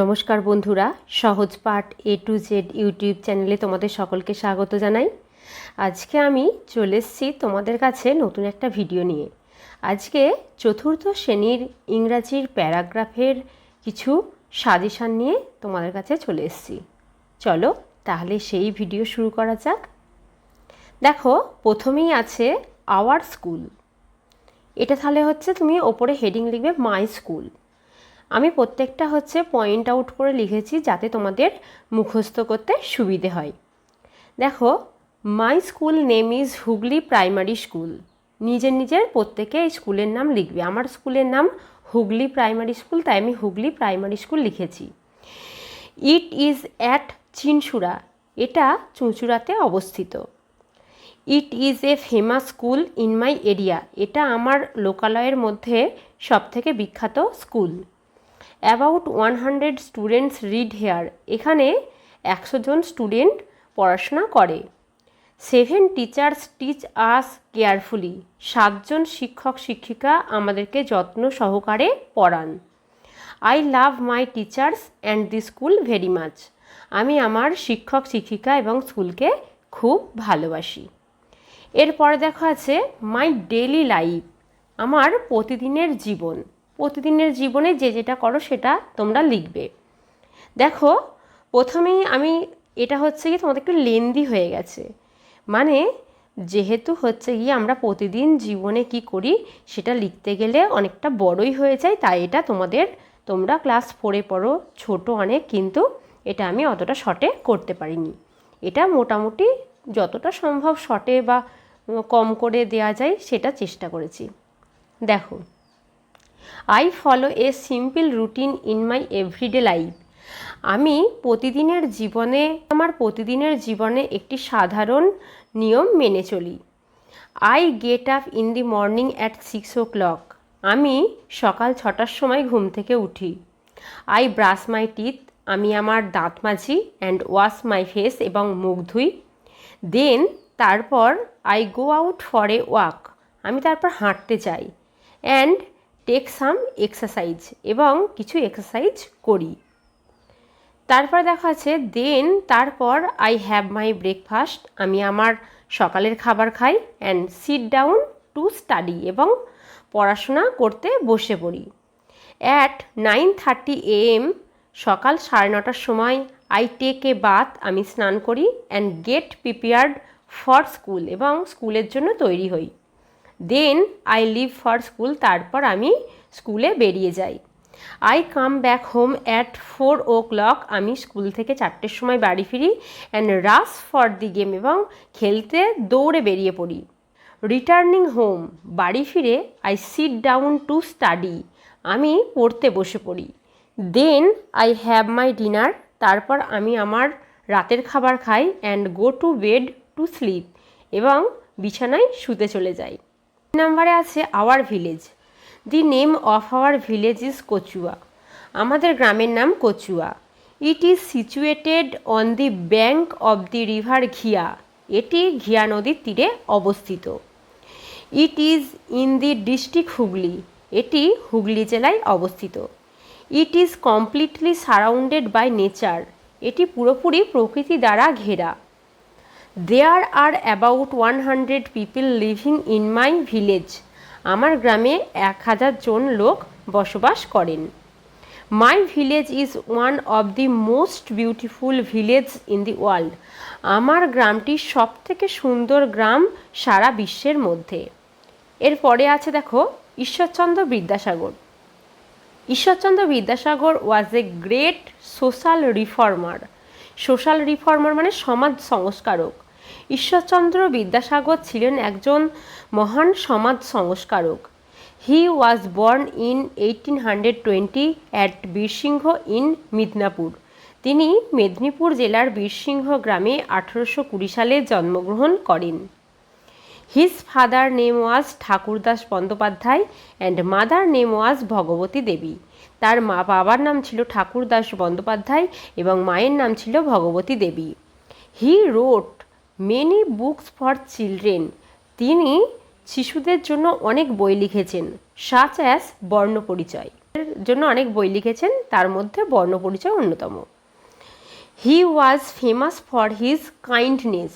নমস্কার বন্ধুরা, সহজ পাঠ এ টু জেড ইউটিউব চ্যানেলে তোমাদের সকলকে স্বাগত জানাই। আজকে আমি চলে এসেছি তোমাদের কাছে নতুন একটা ভিডিও নিয়ে। আজকে চতুর্থ শ্রেণির ইংরাজির প্যারাগ্রাফের কিছু সাজেশান নিয়ে তোমাদের কাছে চলে এসেছি। চলো তাহলে সেই ভিডিও শুরু করা যাক। দেখো, প্রথমেই আছে আওয়ার স্কুল এটা তাহলে হচ্ছে তুমি ওপরে হেডিং লিখবে মাই স্কুল আমি প্রত্যেকটা হচ্ছে পয়েন্ট আউট করে লিখেছি যাতে তোমাদের মুখস্থ করতে সুবিধে হয়। দেখো my school name is Hooghly primary school নিজের নিজের প্রত্যেকে এই স্কুলের নাম লিখবে। আমার স্কুলের নাম হুগলি প্রাইমারি স্কুল তাই আমি হুগলি প্রাইমারি স্কুল লিখেছি। ইট ইজ অ্যাট চিনসুরা এটা চুঁচুড়াতে অবস্থিত। It is a famous school in my area এটা আমার লোকালয়ের মধ্যে সবথেকে বিখ্যাত school about one hundred students read here এখানে একশো জন স্টুডেন্ট পড়াশোনা করে। Seven teachers teach us carefully সাতজন শিক্ষক, শিক্ষিকা আমাদেরকে যত্ন সহকারে পড়ান। I love my teachers and the school very much আমি আমার শিক্ষক, শিক্ষিকা এবং স্কুলকে খুব ভালোবাসি। এরপরে দেখা আছে মাই ডেলি লাইফ আমার প্রতিদিনের জীবন। প্রতিদিনের জীবনে যে যেটা করো সেটা তোমরা লিখবে। দেখো, প্রথমেই আমি, এটা হচ্ছে কি তোমাদের একটু লেন্দি হয়ে গেছে। মানে যেহেতু হচ্ছে গিয়ে আমরা প্রতিদিন জীবনে কি করি, সেটা লিখতে গেলে অনেকটা বড়ই হয়ে যায়, তাই এটা তোমাদের, তোমরা ক্লাস ফোরে পড়ো, ছোট অনেক, কিন্তু এটা আমি অতটা শর্টে করতে পারিনি। এটা মোটামুটি যতটা সম্ভব শর্টে বা কম করে দেওয়া যায়, সেটা চেষ্টা করেছি। দেখো I follow a simple routine in my everyday life আমি প্রতিদিনের জীবনে, আমার প্রতিদিনের জীবনে একটি সাধারণ নিয়ম মেনে চলি। I get up in the morning at six o'clock আমি সকাল ছটার সময় ঘুম থেকে উঠি। আই ব্রাশ মাই টিথ আমি আমার দাঁত মাঝি অ্যান্ড ওয়াশ মাই ফেস এবং মুখ ধুই। দেন তারপর I go out for a walk আমি তারপর হাঁটতে চাই অ্যান্ড টেক সাম এক্সারসাইজ এবং কিছু এক্সারসাইজ করি। তারপর দেখা আছে দেন তারপর আই হ্যাভ মাই ব্রেকফাস্ট আমি আমার সকালের খাবার খাই and sit down to study এবং পড়াশোনা করতে বসে পড়ি। অ্যাট নাইন থার্টি এএম সকাল সাড়ে নটার সময় আই টেক এ বাথ আমি স্নান করি and get prepared for school এবং স্কুলের জন্য তৈরি হই। Then I leave for school তারপর আমি স্কুলে বেরিয়ে যাই। I come back home at four o'clock আমি স্কুল থেকে চারটের সময় বাড়ি ফিরি and rush for the game এবং খেলতে দৌড়ে বেরিয়ে পড়ি। রিটার্নিং হোম বাড়ি ফিরে I sit down to study আমি পড়তে বসে পড়ি। Then I have my dinner তারপর আমি আমার রাতের খাবার খাই and go to bed to sleep এবং বিছানায় শুতে চলে যাই। নাম্বারে আছে our village the name of our village is Kachua আমাদের গ্রামের নাম Kachua it is situated on the bank of the river Ghia এটি ঘিয়া নদীর তীরে অবস্থিত। It is in the district Hooghly এটি হুগলি জেলায় অবস্থিত। It is completely surrounded by nature এটি পুরোপুরি প্রকৃতি দ্বারা ঘেরা। There are about one hundred people living in my village আমার গ্রামে এক হাজার জন লোক বসবাস করেন। My village is one of the most beautiful village in the world আমার গ্রামটি সব থেকে সুন্দর গ্রাম সারা বিশ্বের মধ্যে। এরপরে আছে দেখো, Ishwarchandra Vidyasagar. Ishwarchandra Vidyasagar was a great social reformer social reformer মানে সমাজ সংস্কারক। ঈশ্বরচন্দ্র বিদ্যাসাগর ছিলেন একজন মহান সমাজ সংস্কারক। He was born in eighteen hundred twenty at Birsingha in Midnapore তিনি মেদিনীপুর জেলার বীরসিংহ গ্রামে আঠেরোশো কুড়ি সালে জন্মগ্রহণ করেন। His father name was Thakurdas Bandyopadhyay and mother name was Bhagabati Debi. তার মা বাবার নাম ছিল ঠাকুরদাস বন্দ্যোপাধ্যায় এবং মায়ের নাম ছিল Bhagabati Debi. He wrote many books for children তিনি শিশুদের জন্য অনেক বই লিখেছেন সাচ অ্যাস বর্ণ পরিচয় এর জন্য অনেক বই লিখেছেন, তার মধ্যে বর্ণপরিচয় অন্যতম। He was famous for his kindness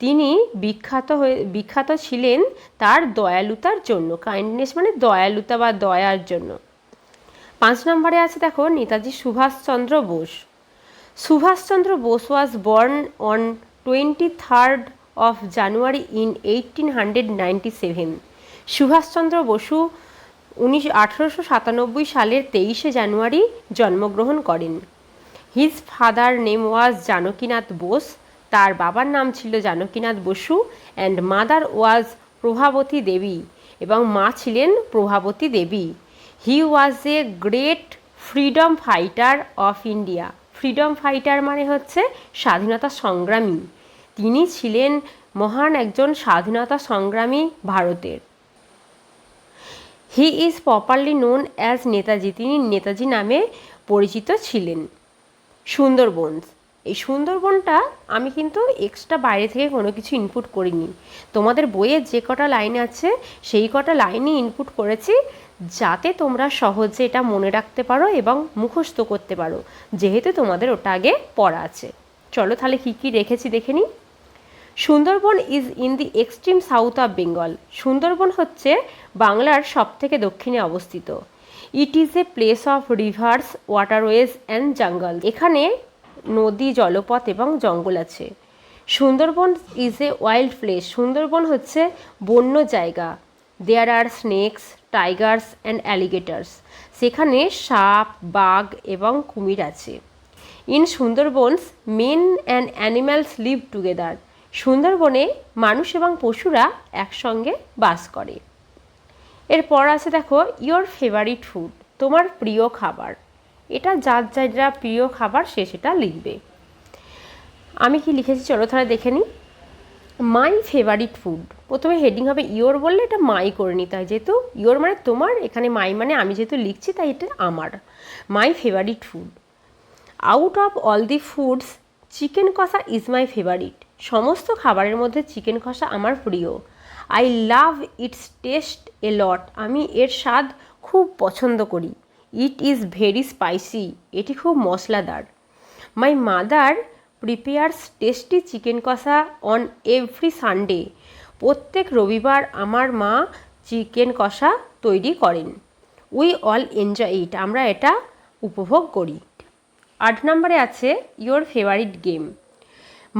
তিনি বিখ্যাত হয়ে, বিখ্যাত ছিলেন তার দয়ালুতার জন্য। কাইন্ডনেস মানে দয়ালুতা বা দয়ার জন্য। পাঁচ নম্বরে আছে দেখো, Netaji Subhashchandra Bose. Subhashchandra Bose was born on twenty third of January in eighteen hundred ninety seven Subhashchandra Basu উনিশ, আঠেরোশো সাতানব্বই সালের তেইশে জানুয়ারি জন্মগ্রহণ করেন। His father name was Janakinath Bose তার বাবার নাম ছিল Janakinath Basu and mother was Prabhavati Devi এবং মা ছিলেন Prabhavati Devi. He was a great freedom fighter of India freedom fighter মানে হচ্ছে স্বাধীনতা সংগ্রামী। তিনি ছিলেন মহান একজন স্বাধীনতা সংগ্রামী ভারতের। He is properly known as Netaji. তিনি নেতাজি নামে পরিচিত ছিলেন। সুন্দরবন। এই সুন্দরবনটা আমি কিন্তু এক্সট্রা বাইরে থেকে কোনো কিছু ইনপুট করিনি। তোমাদের বইয়ে যে কটা লাইন আছে, সেই কটা লাইনই ইনপুট করেছি যাতে তোমরা সহজে এটা মনে রাখতে পারো এবং মুখস্থ করতে পারো। যেহেতু তোমাদের ওটা আগে পড়া আছে। চলো তাহলে কী কী রেখেছি দেখে নিই। Sundarban is in the extreme south of Bengal Sundarban হচ্ছে বাংলার সবথেকে দক্ষিণে অবস্থিত। It is a place of rivers waterways and jungle এখানে নদী, জলপথ এবং জঙ্গল আছে। Sundarban is a wild place Sundarban হচ্ছে বন্য জায়গা। There are snakes tigers and alligators সেখানে সাপ, বাঘ এবং কুমির আছে। In Sundarbans men and animals live together সুন্দরবনে মানুষ এবং পশুরা একসঙ্গে বাস করে। এরপর আছে দেখো ইয়োর ফেভারিট ফুড তোমার প্রিয় খাবার। এটা যার যার প্রিয় খাবার সে সেটা লিখবে। আমি কি লিখেছি? চলো তাহলে দেখে নিই। মাই ফেভারিট ফুড প্রথমে হেডিং হবে ইয়োর বললে এটা মাই করে নিতে হয় যেহেতু ইয়োর মানে তোমার, এখানে মাই মানে আমি যেহেতু লিখছি তাই এটা আমার। My favourite food out of all the foods chicken kosha is my favourite সমস্ত খাবারের মধ্যে চিকেন কষা আমার প্রিয়। I love its taste a lot আমি এর স্বাদ খুব পছন্দ করি। ইট ইজ ভেরি স্পাইসি এটি খুব মশলাদার my mother prepares tasty chicken kosha on every Sunday প্রত্যেক রবিবার আমার মা চিকেন কষা তৈরি করেন। উই অল এনজয় ইট আমরা এটা উপভোগ করি। আট নম্বরে আছে your favourite game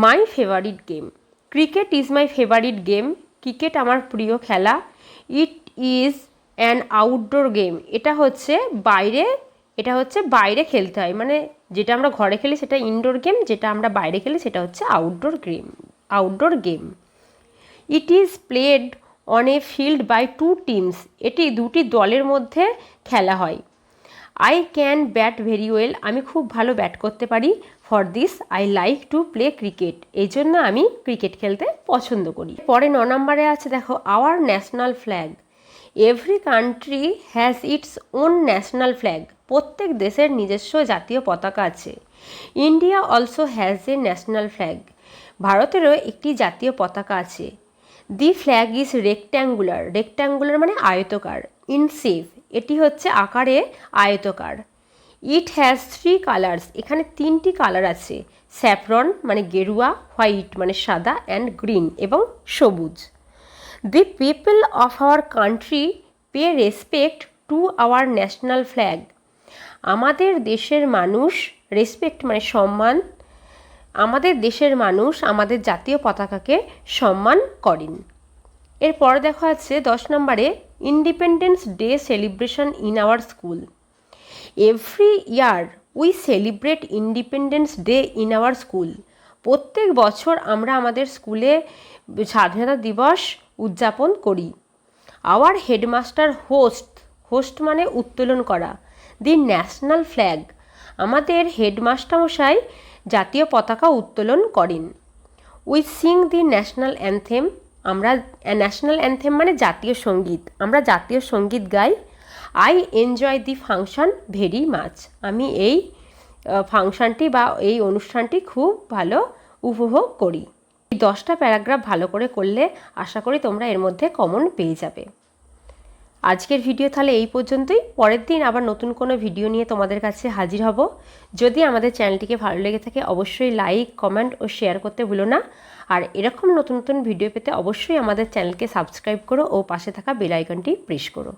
my favourite game cricket is my favourite game cricket আমার প্রিয় খেলা। It is an outdoor game এটা হচ্ছে বাইরে, এটা হচ্ছে বাইরে খেলতে হয়। মানে যেটা আমরা ঘরে খেলি সেটা ইনডোর গেম যেটা আমরা বাইরে খেলি সেটা হচ্ছে outdoor game outdoor game it is played on a field by two teams এটি দুটি দলের মধ্যে খেলা হয়। I can bat very well আমি খুব ভালো ব্যাট করতে পারি for this I like to play cricket এই জন্য আমি ক্রিকেট খেলতে পছন্দ করি। পরে ন নম্বরে আছে দেখো our national flag every country has its own national flag প্রত্যেক দেশের নিজস্ব জাতীয় পতাকা আছে। India also has a national flag ভারতেরও একটি জাতীয় পতাকা আছে। The flag is rectangular rectangular মানে আয়তকার। ইন সেফ এটি হচ্ছে আকারে আয়তকার। ইট হ্যাজ থ্রি কালার্স এখানে তিনটি কালার আছে। স্যাফরন মানে গেরুয়া হোয়াইট মানে সাদা অ্যান্ড গ্রিন এবং সবুজ। The people of our country pay respect to our national flag আমাদের দেশের মানুষ রেসপেক্ট মানে সম্মান। আমাদের দেশের মানুষ আমাদের জাতীয় পতাকাকে সম্মান করেন। এরপর দেখা আছে দশ নম্বরে independence day celebration in our school every year we celebrate independence day in our school প্রত্যেক বছর আমরা আমাদের স্কুলে স্বাধীনতা দিবস উদযাপন করি। আওয়ার হেডমাস্টার হোস্ট হোস্ট মানে উত্তোলন করা। দি ন্যাশনাল ফ্ল্যাগ আমাদের হেডমাস্টার মশাই জাতীয় পতাকা উত্তোলন করেন। We sing the national anthem আমরা ন্যাশনাল অ্যান্থেম মানে জাতীয় সংগীত। আমরা জাতীয় সংগীত গাই। I enjoy the function very much আমি এই ফাংশনটি বা এই অনুষ্ঠানটি খুব ভালো উপভোগ করি। এই দশটা প্যারাগ্রাফ ভালো করে করলে আশা করি তোমরা এর মধ্যে কমন পেয়ে যাবে। আজকের ভিডিও তাহলে এই পর্যন্তই। পরের দিন আবার নতুন কোনো ভিডিও নিয়ে তোমাদের কাছে হাজির হব। যদি আমাদের চ্যানেলটিকে ভালো লেগে থাকে, অবশ্যই লাইক, কমেন্ট ও শেয়ার করতে ভুলো না। আর এরকম নতুন নতুন ভিডিও পেতে অবশ্যই আমাদের চ্যানেলকে সাবস্ক্রাইব করো ও পাশে থাকা বেল আইকনটি প্রেস করো।